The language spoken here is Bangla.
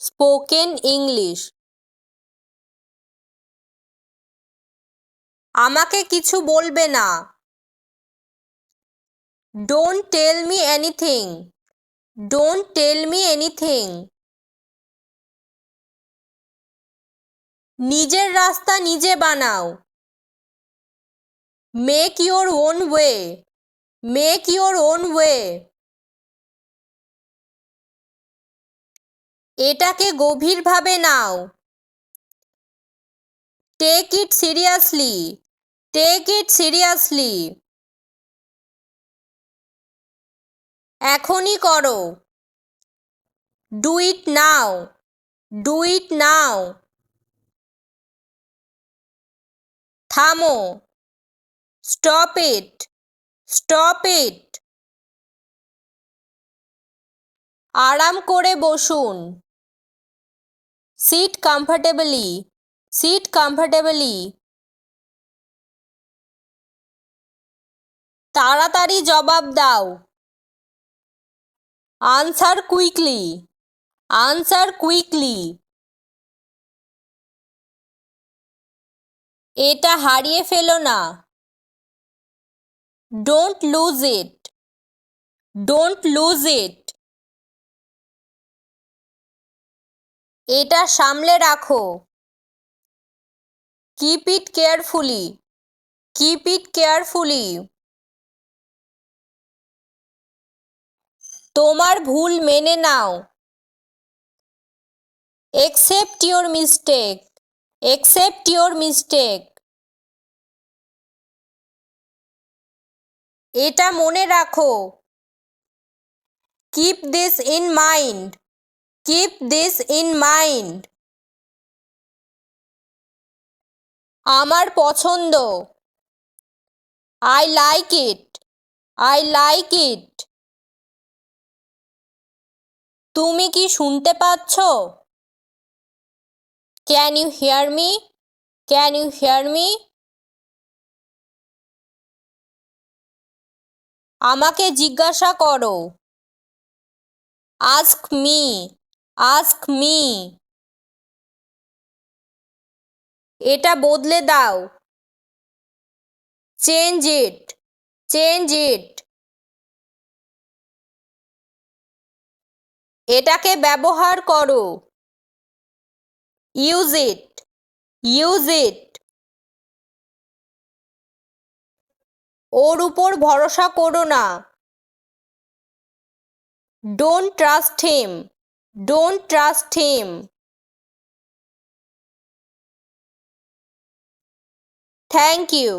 Spoken English. আমাকে কিছু বলবে না। Don't tell me anything don't tell me anything নিজের রাস্তা নিজে বানাও। Make your own way make your own way এটাকে গভীরভাবে নাও। Take it seriously take it seriously এখনই করো। Do it now do it নাও থামো। স্টপ ইট স্টপ ইট আরাম করে বসুন। সিট কমফর্টেবলি সিট কমফর্টেবলি তাড়াতাড়ি জবাব দাও। আনসার কুইকলি আনসার কুইকলি এটা হারিয়ে ফেলো না। Don't lose it don't lose it এটা সামলে রাখো। Keep it carefully keep it carefully তোমার ভুল মেনে নাও। Accept your mistake accept your mistake এটা মনে রাখো। Keep this in mind keep this in mind আমার পছন্দ। I like it I like it তুমি কি শুনতে পাচ্ছ? Can you hear me can you hear me আমাকে জিজ্ঞাসা করো। আস্ক মি আস্ক মি এটা বদলে দাও। চেঞ্জ ইট চেঞ্জ ইট এটাকে ব্যবহার করো। ইউজ ইট ইউজ ইট ওর উপর ভরসা করো না। Don't trust him don't trust him thank you